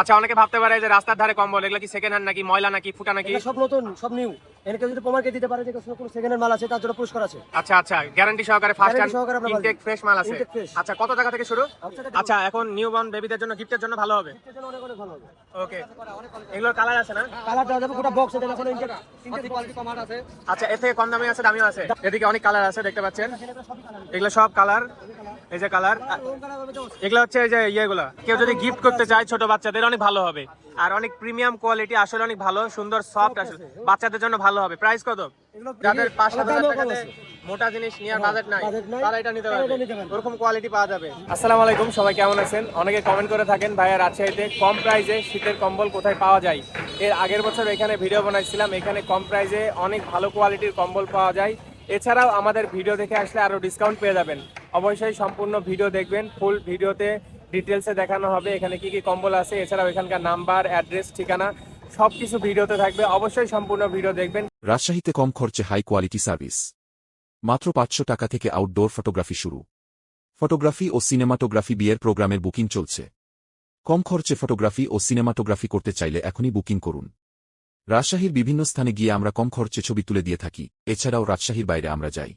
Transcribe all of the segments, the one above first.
আচ্ছা অনেকে ভাবতে পারে যে রাস্তার ধারে কম্বল এগুলো কি সেকেন্ড হ্যান্ড নাকি ময়লা নাকি ফুটা নাকি? সব নতুন সব নিউ এনেকে যদি প্রমাণকে দিতে পারে যে কোনো সেকেন্ড হ্যান্ড মাল আছে তার জন্য পুরস্কার আছে। আচ্ছা আচ্ছা গ্যারান্টি সহকারে ফার্স্ট হ্যান্ড ইনটেক ফ্রেশ মাল আছে। আচ্ছা কত টাকা থেকে শুরু? আচ্ছা, আচ্ছা এখন নিউ বর্ন বেবিদের জন্য গিফটের জন্য ভালো হবে? গিফটের জন্য অনেক অনেক ভালো হবে। ওকে এগুলোর কালার আছে না? কালার দেওয়া যাবে গোটা বক্স এটা এখন ইনটেক ইনটেক কোয়ালিটি কমার আছে। আচ্ছা এর থেকে কম দামি আছে দামিও আছে। এদিকে অনেক কালার আছে দেখতে পাচ্ছেন। এগুলো সব কালার এই যে কালার এগুলো হচ্ছে এই যে ইয়েগুলো। কেউ যদি গিফট করতে চায় ছোট বাচ্চাদের অনেক ভালো হবে। আর অনেক প্রিমিয়াম কোয়ালিটি আসলে অনেক ভালো সুন্দর সফট আসলে। বাচ্চাদের জন্য ভালো হবে। প্রাইস কত? যাদের পাঁচ সাত হাজার টাকাতে মোটা জিনিস নেওয়ার বাজেট নাই তারা এটা নিতে পারবে। ওরকম কোয়ালিটি পাওয়া যাবে। আসসালামু আলাইকুম সবাই কেমন আছেন? অনেকে কমেন্ট করে থাকেন ভাইয়া রাজশাহীতে কম প্রাইসে শীতের কম্বল কোথায় পাওয়া যায়? এর আগের বছর এখানে ভিডিও বানাইছিলাম এখানে কম প্রাইসে অনেক ভালো কোয়ালিটির কম্বল পাওয়া যায়। এছাড়াও আমাদের ভিডিও দেখে আসলে আরও ডিসকাউন্ট পেয়ে যাবেন। অবশ্যই সম্পূর্ণ ভিডিও দেখবেন ফুল ভিডিওতে ডিটেলসে দেখানো হবে। এখানে কি কি কম্বল আছে, এছাড়াও এখানকার নাম্বার অ্যাড্রেস ঠিকানা, সবকিছু ভিডিওতে থাকবে। অবশ্যই সম্পূর্ণ ভিডিও দেখবেন। রাজশাহীতে কম খরচে হাই কোয়ালিটি সার্ভিস মাত্র পাঁচশো টাকা থেকে আউটডোর ফটোগ্রাফি শুরু। ফটোগ্রাফি ও সিনেমাটোগ্রাফি বিয়ের প্রোগ্রামের বুকিং চলছে। কম খরচে ফটোগ্রাফি ও সিনেমাটোগ্রাফি করতে চাইলে এখনই বুকিং করুন। রাজশাহীর বিভিন্ন স্থানে গিয়ে আমরা কম খরচে ছবি তুলে দিয়ে থাকি। এছাড়াও রাজশাহীর বাইরে আমরা যাই।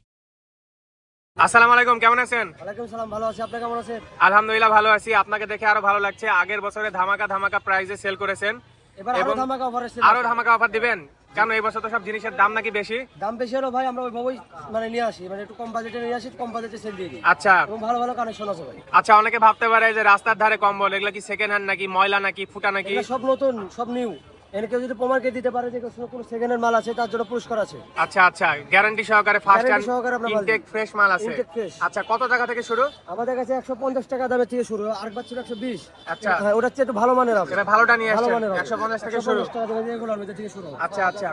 আসসালামু আলাইকুম কেমন আছেন? ওয়ালাইকুম সালাম ভালো আছি। আপনি কেমন আছেন? আলহামদুলিল্লাহ ভালো আছি। আপনাকে দেখে আরও ভালো লাগছে। আগের বছরে ধামাকা ধামাকা প্রাইজে সেল করেছেন। এবার আরও ধামাকা অফার এসেছে আরও ধামাকা অফার দিবেন? কেন এই বছর তো সব জিনিসের দাম নাকি বেশি? দাম বেশি হলো ভাই আমরা ওইভাবেই মানে নিয়ে আসি। মানে একটু কম বাজেটে নিয়ে আসি কম বাজেটে সেল দিয়ে দিই। আচ্ছা। এবং ভালো ভালো কানেকশন আছে ভাই। আচ্ছা অনেকে ভাবতে পারে যে রাস্তার ধারে কম্বল এগুলো কি সেকেন্ড হ্যান্ড নাকি ময়লা নাকি ফুটা নাকি? সব নতুন সব নিউ এনকে যদি প্রমাণকে দিতে পারে যে কোনো সেকেন্ড হ্যান্ড মাল আছে তার জন্য পুরস্কার আছে। আচ্ছা আচ্ছা গ্যারান্টি সহকারে ফার্স্ট সহকারে হ্যান্ড আমরা বলি। ইনটেক ফ্রেশ মাল আছে। Intake fresh। আচ্ছা কত টাকা থেকে শুরু? আমাদের কাছে একশো পঞ্চাশ টাকা দামের থেকে শুরু আরেকবার ছিল একশো বিশ। আচ্ছা। হ্যাঁ ওটা একটু ভালো মানের হবে। এটা ভালোটা নিয়ে একশো পঞ্চাশ থেকে শুরু। 150 টাকা দামের যেগুলো হবে, থেকে শুরু। আচ্ছা আচ্ছা।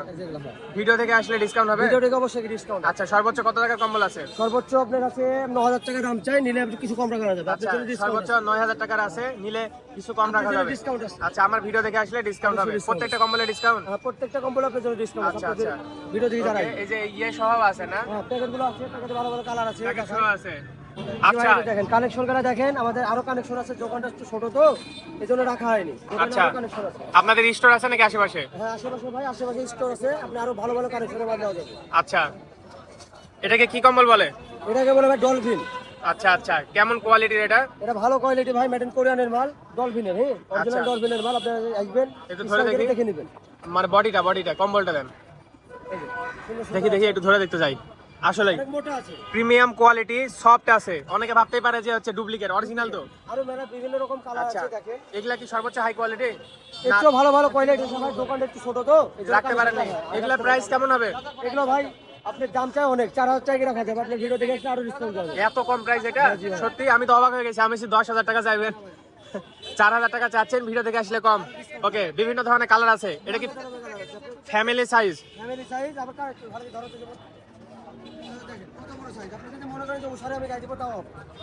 ভিডিও থেকে আসলে ডিসকাউন্ট হবে? ভিডিও থেকে অবশ্যই ডিসকাউন্ট আচ্ছা সর্বোচ্চ কত টাকার কম্বল আছে? সর্বোচ্চ আপনার কাছে ন হাজার টাকা দাম চাই নিলে কিছু কম রাখা যাবে। আচ্ছা আপনার সর্বোচ্চ নয় হাজার টাকার আছে নিলে কিছু কম রাখা যাবে? ডিসকাউন্ট আছে। আচ্ছা আমার ভিডিও দেখে আসলে ডিসকাউন্ট হবে। প্রত্যেকটা কম্বলে ডিসকাউন্ট হ্যাঁ, প্রত্যেকটা কম্বল আপনার জন্য ডিসকাউন্ট আচ্ছা, আছে আচ্ছা। ভিডিও থেকে দাঁড়াই। এই যে ইয়ে আছে না? হ্যাঁ প্যাকেটগুলো আছে প্যাকেটে ভালো ভালো কালার আছে প্যাকেট আছে। আচ্ছা। দেখেন কানেকশন করে দেখেন আমাদের আরও কানেকশন আছে দোকানটা একটু ছোট তো এই জন্য রাখা হয়নি। আচ্ছা। কানেকশন আপনাদের স্টোর আছে নাকি আশেপাশে? হ্যাঁ আশেপাশে ভাই আশেপাশে স্টোর আছে আপনি আরও ভালো ভালো কানেকশনের মাল দেওয়া যাবে। আচ্ছা। এটাকে কি কম্বল বলে? এটাকে বলে ভাই ডলফিন আচ্ছা আচ্ছা। কেমন কোয়ালিটির এটা? এটা ভালো কোয়ালিটি ভাই মেড কোরিয়ানের মাল ডলফিনের হ্যাঁ অরিজিনাল। ডলফিনের মাল আপনারা আসবেন একটু ধরে দেখি। দেখে নেবেন। মানে বডিটা বডিটা কম্বলটা দেন। দেখি দেখি একটু ধরে দেখতে যাই। আসলে প্রিমিয়াম কোয়ালিটি সফট আছে। অনেকে ভাবতেই পারে যে হচ্ছে ডুপ্লিকেট অরিজিনাল তো। আরও মেলা বিভিন্ন রকম কালার আচ্ছা। আছে দেখেন। এগুলা কি সর্বোচ্চ হাই কোয়ালিটি একটু ভালো ভালো কোয়ালিটি ভাই দোকানটা একটু ছোট তো। রাখতে পারেন হয়। এগুলা প্রাইস কেমন হবে? এগুলো ভাই আপনার দাম চাই অনেক চার হাজার টাকা রাখা যাবে। আপনার ভিডিও দেখে আসলে আরও ডিসকাউন্ট যাবে এত কম প্রাইস এটা? সত্যি আমি তো অবাক হয়ে গেছি। আমি দশ হাজার টাকা চাইবেন। চার হাজার টাকা চাচ্ছেন ভিডিও থেকে আসলে কম। ওকে বিভিন্ন ধরনের কালার আছে। এটা কি ফ্যামিলি সাইজ ফ্যামিলি আবার।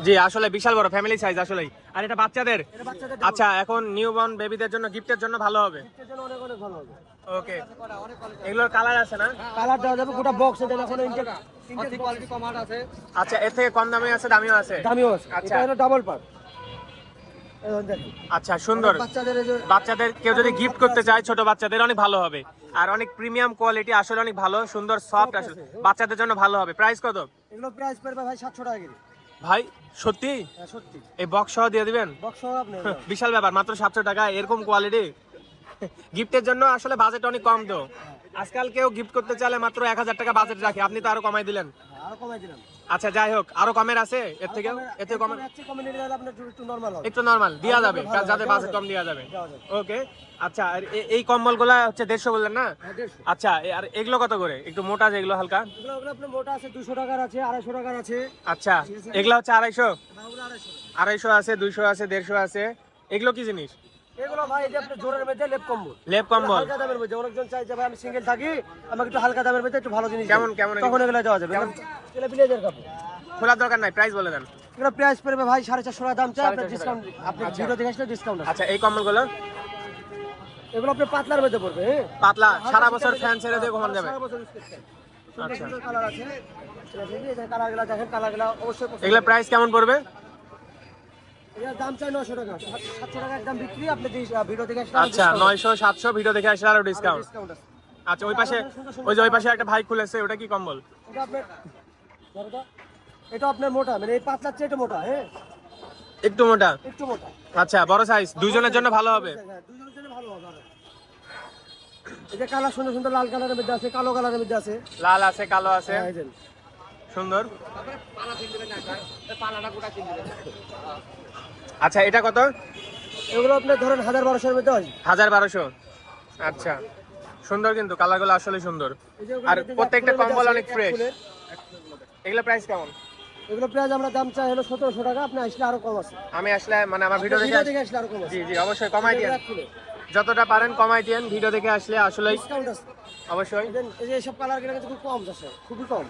জি আসলে বিশাল বড় ফ্যামিলি সাইজ আসলেই। আর এটা বাচ্চাদের? আচ্ছা এখন নিউ বর্ন বেবিদের জন্য গিফটের জন্য ভালো হবে। ওকে এগুলোর কালার আছে না? কালার দেওয়া যাবে গোটা বক্স এটা এখন ইনটেক ইনটেক কোয়ালিটি কমার আছে। আচ্ছা এর থেকে কম দামি আছে দামিও আছে? দামিও আছে। আচ্ছা। এটা হলো ডাবল দেখেন আচ্ছা সুন্দর। বাচ্চাদের কেউ যদি গিফট করতে চায় ছোট বাচ্চাদের অনেক ভালো হবে। আর অনেক প্রিমিয়াম কোয়ালিটি আসলে অনেক ভালো সুন্দর সফট আসলে। বাচ্চাদের জন্য ভালো হবে। প্রাইস কত? এগুলো প্রাইস পড়বে ভাই সাতশো টাকা কেজি। ভাই সত্যি? হ্যাঁ সত্যি। এই বক্স সহ দিয়ে দিবেন? বক্স আপনি বিশাল ব্যাপার মাত্র সাতশো টাকা এরকম কোয়ালিটি গিফটের জন্য আসলে বাজেট অনেক কম তো। আজকাল কেউ গিফট করতে চাইলে মাত্র এক হাজার টাকা বাজেট রাখে। আপনি তো আরও কমাই দিলেন। আচ্ছা যাই হোক আরও কমের আছে? এর থেকে কমের একটু- নরমাল দেওয়া যাবে। যাদের বাজেট কম দেওয়া যাবে। ওকে আচ্ছা আর এই কম্বলগুলা হচ্ছে দেড়শো বললেন না? হ্যাঁ, আচ্ছা আর এগুলো কত করে? একটু মোটা যেগুলো হালকা। মোটা আছে দুশো টাকার আছে আড়াইশো টাকার আছে। আচ্ছা এগুলো হচ্ছে আড়াইশো? আড়াইশো। আছে দুইশো আছে দেড়শো আছে। এগুলো কি জিনিস? এগুলো ভাই জোরের মধ্যে লেপ কম্বল লেপ কম্বল হালকা দামের মধ্যে অনেকজন চাই যে ভাই আমি সিঙ্গেল থাকি আমাকে একটু হালকা দামের মধ্যে একটু ভালো জিনিস কেমন- কেমন তখন এগুলো দেওয়া যাবে এগুলো প্লেজের কাপড় খোলার দরকার নাই প্রাইস বলে দেন এগুলো প্রাইস পড়বে ভাই সাড়ে চারশো টাকা দাম চাই আপনার ডিসকাউন্ট আপনি আচ্ছা। আসলে ডিসকাউন্ট আচ্ছা এই কম্বলগুলো এগুলো আপনার পাতলার মধ্যে পড়বে হ্যাঁ পাতলা সারা বছর ফ্যান ছেড়ে দিয়ে ঘুমানো যাবে আচ্ছা। কালার আছে যে কালারগুলো অবশ্যই এগুলো প্রাইস কেমন পড়বে দাম চাই নশো টাকা। সাত- সাতশো টাকা একদম বিক্রি আপনি ভিডিও থেকে আসলে আচ্ছা নয়শো সাতশো ভিডিও দেখে আসলে আরও ডিসকাউন্ট ডিসকাউন্ট আচ্ছা ওই পাশে ওই যে ওই পাশে একটা ভাই খুলেছে ওটা কি কম্বল? এটা আপনার এটা আপনার মোটা মানে এই পাতলার চেয়ে এটা মোটা হ্যাঁ? একটু মোটা? একটু মোটা। আচ্ছা বড় সাইজ দুইজনের জন্য ভালো হবে। হ্যাঁ দুজনের জন্য ভালো হবে আরও। এই যে কালার সুন্দর সুন্দর লাল কালারের মধ্যে আছে কালো কালারের মধ্যে আছে। লাল আছে কালো আছে। হ্যাঁ। সুন্দর। আচ্ছা এটা কত? এগুলো আপনার ধরেন হাজার বারোশোর মধ্যে হাজার বারোশো। আচ্ছা সুন্দর কিন্তু কালারগুলো আসলে সুন্দর। আর প্রত্যেকটা কম্বল অনেক ফ্রেশ এগুলো প্রাইস কেমন? এগুলো প্রাইস আমরা দাম চাই হলো সতেরোশো টাকা আপনি আসলে আরও কম আছে। আমি আসলে মানে আমার ভিডিও দেখে আসলে আরও কম জি জি অবশ্যই কমাই ফুলের। যতটা পারেন কমাই দিয়েন ভিডিও দেখে আসলে আসলে অবশ্যই। এই যে- কালার কিন্তু খুব কম আছে। খুবই কম।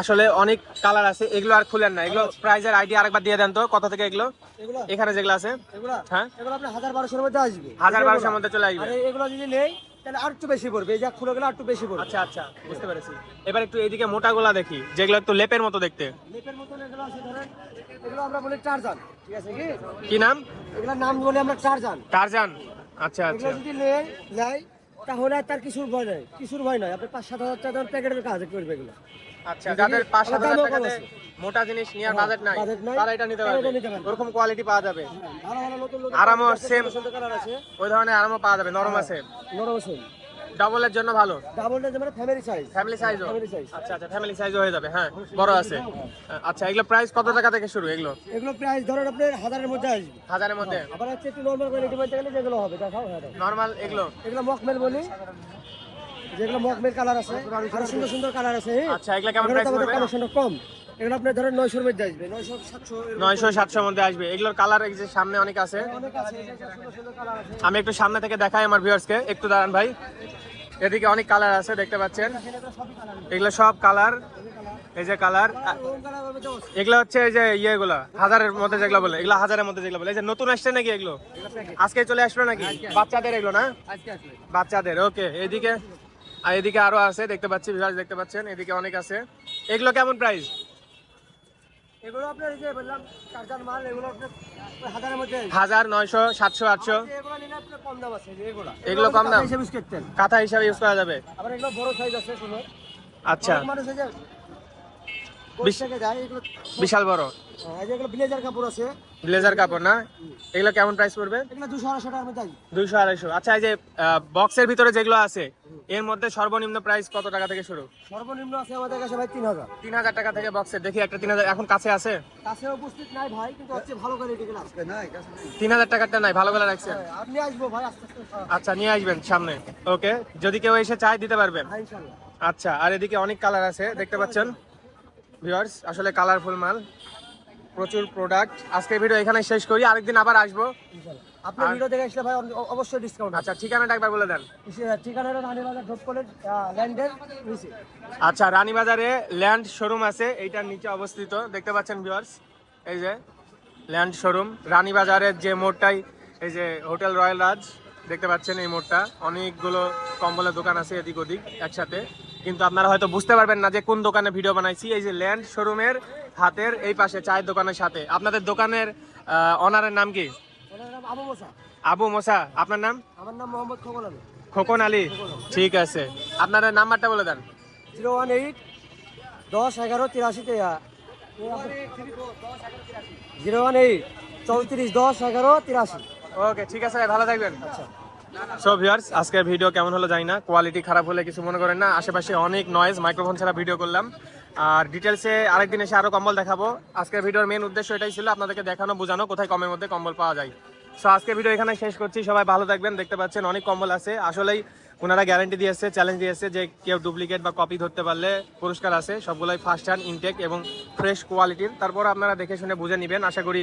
আসলে অনেক কালার আছে এগুলো আর খুলেন না। এগুলো প্রাইজের আইডিয়া আরেকবার দিয়ে দেন তো কত থেকে এগুলো? এখানে যেগুলো আছে? হ্যাঁ? এগুলো হাজার বারোশোর মধ্যে আসবে। হাজার বারোশোর মধ্যে চলে আসবে। আর এগুলো যদি নেই তাহলে আর একটু বেশি পড়বে। এই যে খুলে গেলে আর একটু বেশি পড়বে। আচ্ছা আচ্ছা বুঝতে পেরেছি। এবার একটু এইদিকে দেখি যেগুলো একটু লেপের মতো দেখতে। লেপের মতন এগুলো আছে ধরেন এগুলো আমরা বলি টারজান ঠিক আছে কি? কি নাম? এগুলোর নাম বলি আমরা টারজান। টারজান। আচ্ছা আচ্ছা। যদি নেই নেয় তাহলে তার কিছুর ভয় নাই। কিছুর ভয় নয় আপনি পাঁচ সাত হাজার টাকা প্যাকেটের কাজ করবে এগুলো। আচ্ছা যাদের পাঁচ সাত হাজার টাকাতে মোটা জিনিস নেওয়ার হ্যাঁ, বাজেট নাই তারা এটা নিতে পারবে। ওরকম কোয়ালিটি পাওয়া যাবে। নতুন আরামও আছে। ওই ধরনের আরামও পাওয়া যাবে নরম আছে নরম আছে ডাবলের জন্য ভালো? ডাবলটা যেমন ফ্যামিলি সাইজ ফ্যামিলি সাইজ আচ্ছা আচ্ছা ফ্যামিলি সাইজও হয়ে যাবে হ্যাঁ বড় আছে। আচ্ছা এগুলো প্রাইস কত টাকা থেকে শুরু এগুলো? এগুলো প্রাইস ধরেন আপনার হাজারের মধ্যে আসবে। হাজারের মধ্যে। আবার হচ্ছে একটু নর্মাল কোয়ালিটি বলতে গেলে যেগুলো হবে দেখাও হ্যাঁ নরমাল এগুলো? এগুলো মকমেল বলি। যেগুলো মকমেল কালার আছে আরও সুন্দর সুন্দর কালার আছে হ্যাঁ? আচ্ছা এগুলো কেমন প্রাইস পড়বে? কম। এগুলো আপনার ধরেন নয়শোর মধ্যে আসবে নয়শো সাতশো নয়শো সাতশোর মধ্যে আসবে। এগুলোর কালার এই যে সামনে অনেক আছে। অনেক আছে এই যে সুন্দর সুন্দর কালার আছে। আমি একটু সামনে থেকে দেখাই আমার ভিউয়ার্সকে একটু দাঁড়ান ভাই। এদিকে অনেক কালার আছে দেখতে পাচ্ছেন। এগুলো সব কালার এই যে কালার এগুলো হচ্ছে এই যে ইয়েগুলো হাজারের মধ্যে যেগুলো বলে এগুলো হাজারের মধ্যে যেগুলো বলে। এই যে নতুন আসছে নাকি এগুলো? আজকে চলে আসলো নাকি? বাচ্চাদের এগুলো না? বাচ্চাদের ওকে। এদিকে আর এদিকে আরও আছে দেখতে পাচ্ছি ভিউয়ার্স দেখতে পাচ্ছেন। এদিকে অনেক আছে। এগুলো কেমন প্রাইস এগুলো আপনার এই যে বললাম চার্জার মাল এগুলো আপনার হাজারের মধ্যে। আসবে। হাজার নয়শো সাতশো আটশো। আর যে এগুলো নিলে আপনার কম দাম আছে এগুলো। এগুলো কম দাম? হিসেবে তেল কাঁথা হিসাবে ইউজ করা যাবে? আবার এগুলো বড় সাইজ আছে শুনো আচ্ছা। মানুষ এই যে বিশাল বড়। হ্যাঁ, ব্লেজার কাপড় আছে। ব্লেজার কাপড় না? এগুলো কেমন প্রাইস পড়বে? এগুলো দুশো আড়াইশো টাকার মধ্যে আসবে দুইশো আড়াইশো। আচ্ছা এই যে বক্সের ভিতরে যেগুলো আছে এর মধ্যে সর্বনিম্ন প্রাইস কত টাকা থেকে শুরু? সর্বনিম্ন আছে আমাদের কাছে ভাই তিন হাজার। তিন হাজার টাকা থেকে বক্সে দেখি একটা তিন হাজার এখন কাছে আছে? কাছে উপস্থিত নাই ভাই কিন্তু হচ্ছে ভালো কোয়ালিটি গুলো আজকে নাই কাছে নেই। তিন হাজার টাকারটা নাই ভালো করে রাখছেন? হ্যাঁ, আপনি আসব ভাই আস্তে আস্তে। আচ্ছা নিয়ে আসবেন সামনে। ওকে যদি কেউ এসে চায় দিতে পারবেন। হ্যাঁ ইনশাল্লাহ। আচ্ছা আর এদিকে অনেক কালার আছে দেখতে পাচ্ছেন? ভিউয়ার্স আসলে কালারফুল মাল। প্রচুর প্রোডাক্ট আজকে ভিডিও এখানে শেষ করি আরেকদিন আবার আসব। ইনশাল্লাহ। আপনি ভিডিও দেখে আসলে ভাই অবশ্যই ডিসকাউন্ট আচ্ছা ঠিকানাটা একবার বলে দেন। ঠিকানাটা রানীবাজার ড্রপ কলেজ ল্যান্ডের নিচে আচ্ছা রানীবাজারে ল্যান্ড শোরুম আছে এইটার নিচে অবস্থিত। দেখতে পাচ্ছেন ভিউয়ার্স এই যে ল্যান্ড শোরুম রানীবাজারের যে মোড়টাই এই যে হোটেল রয়্যাল রাজ দেখতে পাচ্ছেন এই মোড়টা। অনেকগুলো কম্বলের দোকান আছে এদিক ওদিক একসাথে। কিন্তু আপনারা হয়তো বুঝতে পারবেন না যে কোন দোকানে ভিডিও বানাইছি। এই যে ল্যান্ড শোরুমের হাতের এই পাশে চায়ের দোকানের সাথে। আপনাদের দোকানের অনারের নাম কি? আবু মোসা। আবু মোসা আপনার নাম? আমার নাম মোহাম্মদ খোকন আলী। খোকন আলী ঠিক আছে। আপনার নাম্বারটা বলে দেন। জিরো ওয়ান এইট দশ এগারো তিরাশিতে জিরো ওয়ান এইট চৌত্রিশ দশ এগারো তিরাশি। ওকে ঠিক আছে ভালো থাকবেন। আচ্ছা। সো ভিউয়ার্স আজকের ভিডিও কেমন হলো জানি না কোয়ালিটি খারাপ হলে কিছু মনে করেন না আশেপাশে অনেক নয়েজ মাইক্রোফোন ছাড়া ভিডিও করলাম। আর ডিটেলসে আরেকদিন এসে আরও কম্বল দেখাবো। আজকের ভিডিওর মেন উদ্দেশ্য এটাই ছিল আপনাদেরকে দেখানো বোঝানো কোথায় কমের মধ্যে কম্বল পাওয়া যায়। সো আজকে ভিডিও এখানে শেষ করছি। সবাই ভালো থাকবেন। দেখতে পাচ্ছেন অনেক কম্বল আছে। আসলেই ওনারা গ্যারান্টি দিয়েছে চ্যালেঞ্জ দিয়েছে যে কেউ ডুপ্লিকেট বা কপি ধরতে পারলে পুরস্কার আছে। সবগুলোই ফার্স্ট হ্যান্ড ইনটেক এবং ফ্রেশ কোয়ালিটির তারপর আপনারা দেখে শুনে বুঝে নেবেন। আশা করি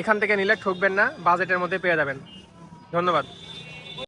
এখান থেকে নিলে ঠকবেন না বাজেটের মধ্যে পেয়ে যাবেন। ধন্যবাদ।